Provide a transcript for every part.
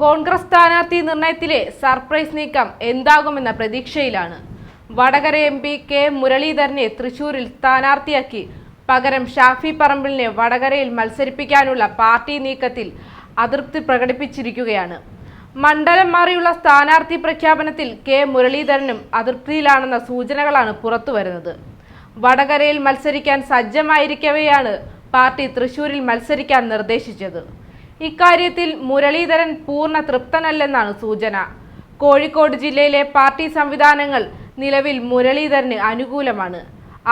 കോൺഗ്രസ് സ്ഥാനാർത്ഥി നിർണയത്തിലെ സർപ്രൈസ് നീക്കം എന്താകുമെന്ന പ്രതീക്ഷയിലാണ്. വടകര എം പി കെ മുരളീധരനെ തൃശൂരിൽ സ്ഥാനാർത്ഥിയാക്കി. പകരം ഷാഫി പറമ്പിലിനെ വടകരയിൽ മത്സരിപ്പിക്കാനുള്ള പാർട്ടി നീക്കത്തിൽ അതൃപ്തി പ്രകടിപ്പിച്ചിരിക്കുകയാണ്. മണ്ഡലം മാറിയുള്ള സ്ഥാനാർത്ഥി പ്രഖ്യാപനത്തിൽ കെ മുരളീധരനും അതൃപ്തിയിലാണെന്ന സൂചനകളാണ് പുറത്തുവരുന്നത്. വടകരയിൽ മത്സരിക്കാൻ സജ്ജമായിരിക്കവെയാണ് പാർട്ടി തൃശൂരിൽ മത്സരിക്കാൻ നിർദ്ദേശിച്ചത്. ഇക്കാര്യത്തിൽ മുരളീധരൻ പൂർണ തൃപ്തനല്ലെന്നാണ് സൂചന. കോഴിക്കോട് ജില്ലയിലെ പാർട്ടി സംവിധാനങ്ങൾ നിലവിൽ മുരളീധരന് അനുകൂലമാണ്.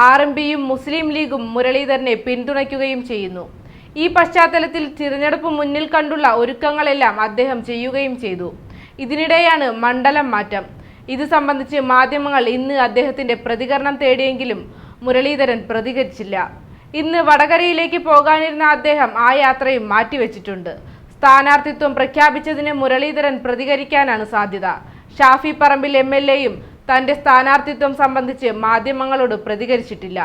ആർ എം പിയും മുസ്ലിം ലീഗും മുരളീധരനെ പിന്തുണയ്ക്കുകയും ചെയ്യുന്നു. ഈ പശ്ചാത്തലത്തിൽ തിരഞ്ഞെടുപ്പ് മുന്നിൽ കണ്ടുള്ള ഒരുക്കങ്ങളെല്ലാം അദ്ദേഹം ചെയ്യുകയും ചെയ്തു. ഇതിനിടെയാണ് മണ്ഡലം മാറ്റം. ഇത് സംബന്ധിച്ച് മാധ്യമങ്ങൾ ഇന്ന് അദ്ദേഹത്തിന്റെ പ്രതികരണം തേടിയെങ്കിലും മുരളീധരൻ പ്രതികരിച്ചില്ല. ഇന്ന് വടകരയിലേക്ക് പോകാനിരുന്ന അദ്ദേഹം ആ യാത്രയും മാറ്റിവെച്ചിട്ടുണ്ട്. സ്ഥാനാർത്ഥിത്വം പ്രഖ്യാപിച്ചതിന് മുരളീധരൻ പ്രതികരിക്കാനാണ് സാധ്യത. ഷാഫി പറമ്പിൽ എം എൽ എയും തന്റെ സ്ഥാനാർത്ഥിത്വം സംബന്ധിച്ച് മാധ്യമങ്ങളോട് പ്രതികരിച്ചിട്ടില്ല.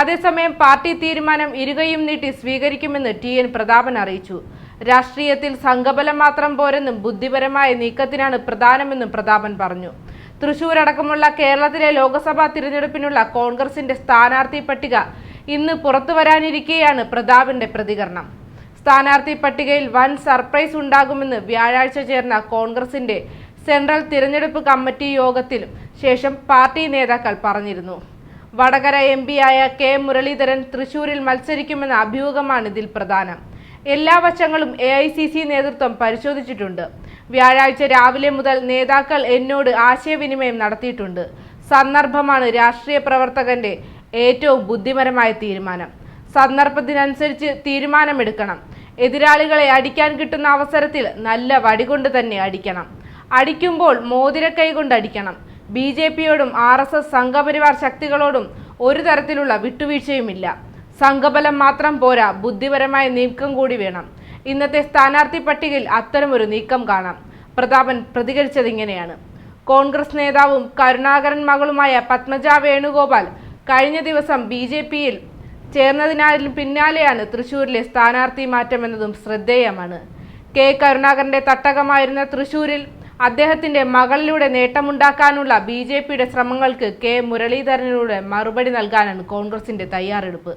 അതേസമയം പാർട്ടി തീരുമാനം ഇരുകയും നീട്ടി സ്വീകരിക്കുമെന്ന് ടി എൻ പ്രതാപൻ അറിയിച്ചു. രാഷ്ട്രീയത്തിൽ സംഘബലം മാത്രം പോരെന്നും ബുദ്ധിപരമായ നീക്കത്തിനാണ് പ്രധാനമെന്നും പ്രതാപൻ പറഞ്ഞു. തൃശൂർ അടക്കമുള്ള കേരളത്തിലെ ലോക്സഭാ തിരഞ്ഞെടുപ്പിനുള്ള കോൺഗ്രസിന്റെ സ്ഥാനാർത്ഥി പട്ടിക ഇന്ന് പുറത്തു വരാനിരിക്കെയാണ് പ്രതാപിന്റെ പ്രതികരണം. സ്ഥാനാർത്ഥി പട്ടികയിൽ വൻ സർപ്രൈസ് ഉണ്ടാകുമെന്ന് വ്യാഴാഴ്ച ചേർന്ന കോൺഗ്രസിന്റെ സെൻട്രൽ തിരഞ്ഞെടുപ്പ് കമ്മിറ്റി യോഗത്തിൽ ശേഷം പാർട്ടി നേതാക്കൾ പറഞ്ഞിരുന്നു. വടകര എം ആയ കെ മുരളീധരൻ തൃശൂരിൽ മത്സരിക്കുമെന്ന അഭ്യൂഹമാണ് ഇതിൽ പ്രധാനം. എല്ലാ വശങ്ങളും എ നേതൃത്വം പരിശോധിച്ചിട്ടുണ്ട്. വ്യാഴാഴ്ച രാവിലെ മുതൽ നേതാക്കൾ എന്നോട് ആശയവിനിമയം നടത്തിയിട്ടുണ്ട്. സന്ദർഭമാണ് രാഷ്ട്രീയ പ്രവർത്തകന്റെ ഏറ്റവും ബുദ്ധിപരമായ തീരുമാനം. സന്ദർഭത്തിനനുസരിച്ച് തീരുമാനമെടുക്കണം. എതിരാളികളെ അടിക്കാൻ കിട്ടുന്ന അവസരത്തിൽ നല്ല വടികൊണ്ട് തന്നെ അടിക്കണം. അടിക്കുമ്പോൾ മോതിരക്കൈ കൊണ്ട് അടിക്കണം. ബി ജെ പിയോടും ആർ എസ് എസ് സംഘപരിവാർ ശക്തികളോടും ഒരു തരത്തിലുള്ള വിട്ടുവീഴ്ചയുമില്ല. സംഘബലം മാത്രം പോരാ ബുദ്ധിപരമായ നീക്കം കൂടി വേണം. ഇന്നത്തെ സ്ഥാനാർത്ഥി പട്ടികയിൽ അത്തരമൊരു നീക്കം കാണാം. പ്രതാപൻ പ്രതികരിച്ചത് ഇങ്ങനെയാണ്. കോൺഗ്രസ് നേതാവും കരുണാകരൻ മകളുമായ പത്മജ വേണുഗോപാൽ കഴിഞ്ഞ ദിവസം ബി ജെ പിയിൽ ചേർന്നതിനാലും പിന്നാലെയാണ് തൃശൂരിലെ സ്ഥാനാർത്ഥി മാറ്റമെന്നതും ശ്രദ്ധേയമാണ്. കെ കരുണാകരന്റെ തട്ടകമായിരുന്ന തൃശൂരിൽ അദ്ദേഹത്തിന്റെ മകളിലൂടെ നേട്ടമുണ്ടാക്കാനുള്ള ബി ജെ പിയുടെ ശ്രമങ്ങൾക്ക് കെ മുരളീധരനിലൂടെ മറുപടി നൽകാനാണ് കോൺഗ്രസിന്റെ തയ്യാറെടുപ്പ്.